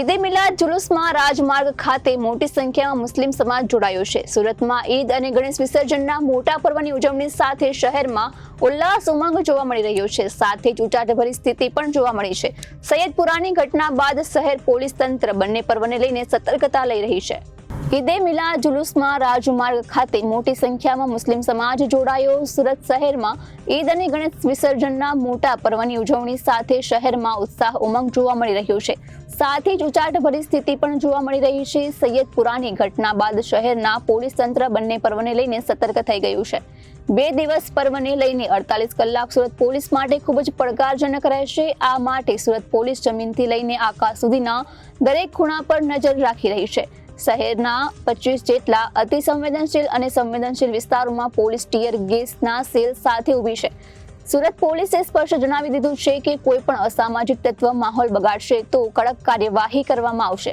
ઈદે મિલાદ જુલુસમાં રાજમાર્ગ ખાતે મોટી સંખ્યામાં મુસ્લિમ સમાજ જોડાયો છે. સુરતમાં ઈદ અને ગણેશ વિસર્જનના મોટા પર્વની ઉજવણી સાથે શહેરમાં ઉલ્લાસ ઉમંગ જોવા મળી રહ્યો છે. સાથે જ ઉચાટભરી સ્થિતિ પણ જોવા મળી છે. સૈયદપુરાની ઘટના બાદ શહેર પોલીસ તંત્ર બંને પર્વને લઈને સતર્કતા લઈ રહી છે. ઈદે મિલાદ જુલુસમાં રાજમાર્ગ ખાતે મોટી સંખ્યામાં મુસ્લિમ સમાજ જોડાયો. સુરત શહેરમાં ઈદ અને ગણેશ વિસર્જનના મોટા પર્વની ઉજવણી સાથે શહેરમાં ઉત્સાહ ઉમંગ જોવા મળી રહ્યો છે. સાથે જ ઉચાટભરી સ્થિતિ પણ જોવા મળી રહી છે. સૈયદપુરાની ઘટના બાદ શહેરના પોલીસ તંત્ર બંને પર્વને લઈને સતર્ક થઈ ગયું છે. બે દિવસ પર્વને લઈને અડતાલીસ કલાક સુરત પોલીસ માટે ખૂબ જ પડકારજનક રહેશે. આ માટે સુરત પોલીસ જમીનથી લઈને આકાશ સુધીના દરેક ખૂણા પર નજર રાખી રહી છે. શહેરના પચીસ જેટલા અતિ સંવેદનશીલ અને સંવેદનશીલ વિસ્તારોમાં પોલીસ ટીયર ગેસના સેલ સાથે ઊભી છે. સુરત પોલીસે સ્પષ્ટ જણાવી દીધું છે કે કોઈ પણ અસામાજિક તત્વ માહોલ બગાડશે તો કડક કાર્યવાહી કરવામાં આવશે.